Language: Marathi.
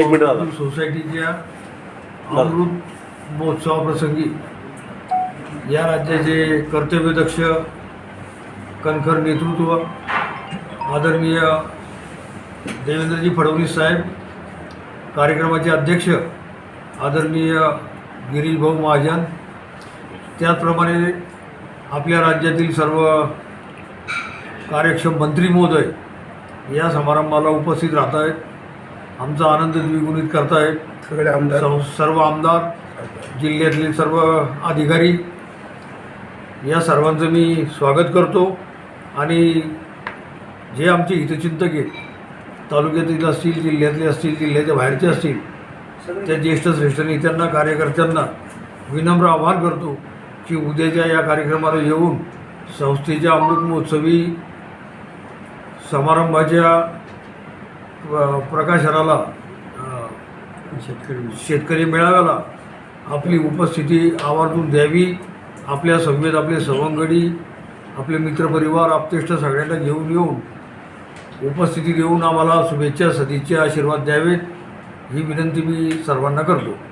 एक मिनिट दादा. सोसायटीच्या अमृत महोत्सवाप्रसंगी या राज्याचे कर्तव्यदक्ष कणखर नेतृत्व आदरणीय देवेंद्रजी फडणवीस साहेब कार्यक्रमाचे अध्यक्ष आदरणीय गिरीशभाऊ महाजन त्याचप्रमाणे आपल्या राज्यातील सर्व कार्यक्षम मंत्री महोदय या समारंभाला उपस्थित राहत आहेत आमचा आनंद द्विगुणित करतायत. सगळे आमदार. सर्व सर्व आमदार जिल्ह्यातले सर्व अधिकारी या सर्वांचं मी स्वागत करतो. आणि जे आमचे हितचिंतक आहेत तालुक्यातील असतील जिल्ह्यातले असतील जिल्ह्याच्या बाहेरचे असतील त्या ज्येष्ठ श्रेष्ठ नेत्यांना कार्यकर्त्यांना विनम्र आवाहन करतो की उद्याच्या या कार्यक्रमाला येऊन संस्थेच्या अमृत महोत्सवी समारंभाच्या अ, शेतकरी शेतकरी मेळाव्याला आपली उपस्थिती आवर्जून द्यावी. आपल्या सभेत आपले सवंगडी आपले मित्रपरिवार आपतेष्ट सगळ्यांना घेऊन येऊन उपस्थिती देऊन आम्हाला शुभेच्छा सदिच्छा आशीर्वाद द्यावेत. ही विनंती मी सर्वांना करतो.